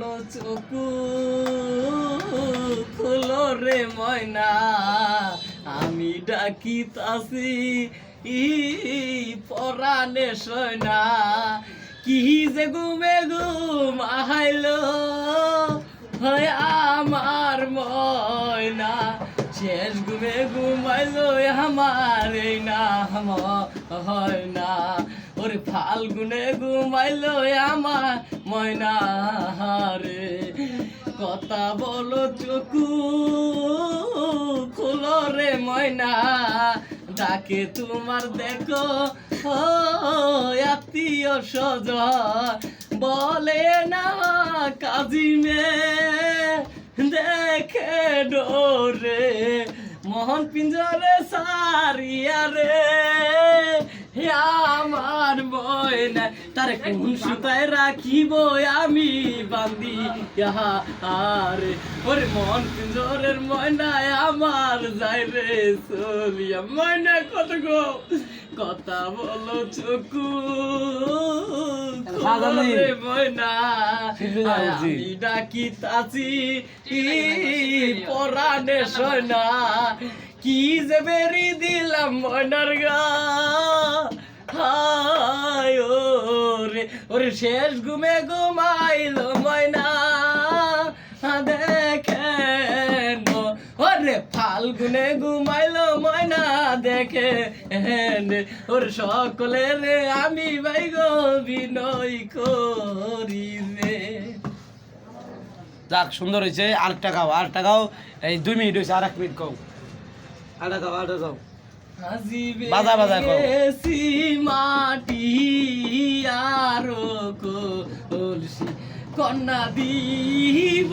বলো চকু খুলো রে ময়না। আমি ডাকিতাছি ই পরাণে সয়না। কি যে ঘুমে ঘুম আহাইলো হয় আমার ময়না। শেষ ঘুমে ঘুমাইলো আমার এই নাম হয় না। ওরে ফাল্গুনে ঘুমাইলো আমার ময়না। কথা বলো চকু খুলো রে ময়না। ডাকে তোমার দেখো আত্মীয় সজ বলে না কাজিমে দেখে ডোরে, মোহন পিঞ্জরে সারিয়া রে। আমার ময়না তারে কোন সুতায় রাখিব আমি বান্দি? ইহা আরে ওরে মন পিঞ্জরের ময়নায় আমার যাই রে চলিয়া। ময়না কত গো? কথা বলো চকু। সাজানি। ময়না। আমি ডাকিতাছি পরাণে সয়না কি যে বেরি দিলাম ময়নার গা। হায় ওরে ওরে শেষ ঘুমে ঘুমাইলো ময়না। দেখেন ওরে ফাল্গুনে ঘুমাইলো ময়না। দেখে ওর সকলে রে আমি ভাই গো বিনয় করি রে। যাক, সুন্দর হয়েছে। আরেকটা গাও আরেকটা গাও। এই দুই মিনিট হয়েছে আর এক মিনিট গাও। আরেকটা গাও আরেকটা গাও। বাজা বাজা কও। গেছি মাটি আরও কলসি। কন্যা দিব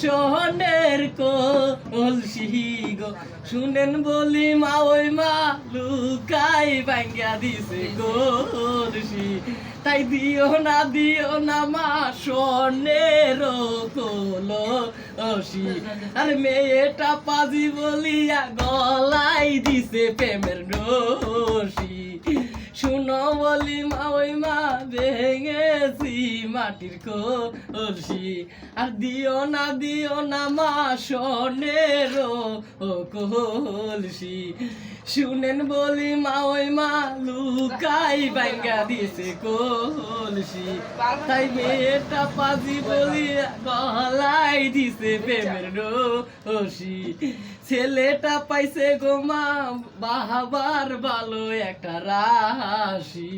সোহনের কলসি গো। শুনেন বলি মা ওই মা লুকাই ভাঙ্গা দিছে কলসি। তাই দিও না দিও না মা সোনের কলো। অসি আর মেয়েটা পাজি বলিয়া গলাই দিছে প্রেমের শুনো বলি মা ওই মা ভেঙেছি মাটির কলসি। আর দিও না দিও না মা সোনের ও কলসি। শুনেন বলি মা ওই মা, লুকাই ভাঙ্গা দিছে কলসি। তাই মেয়েটা পাজি বলি গলাই দিছে প্রেমের রশি। ছেলেটা পাইছে গো মা, বাহাবার ভালো একটা রাশি।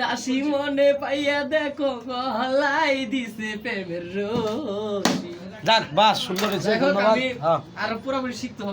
রাশি মনে পাইয়া দেখো গলাই দিছে প্রেমের রশি। যাক বাস সুন্দর হয়েছে ধন্যবাদ। হ্যাঁ। আরও পুরোপুরি শিখতে হবে।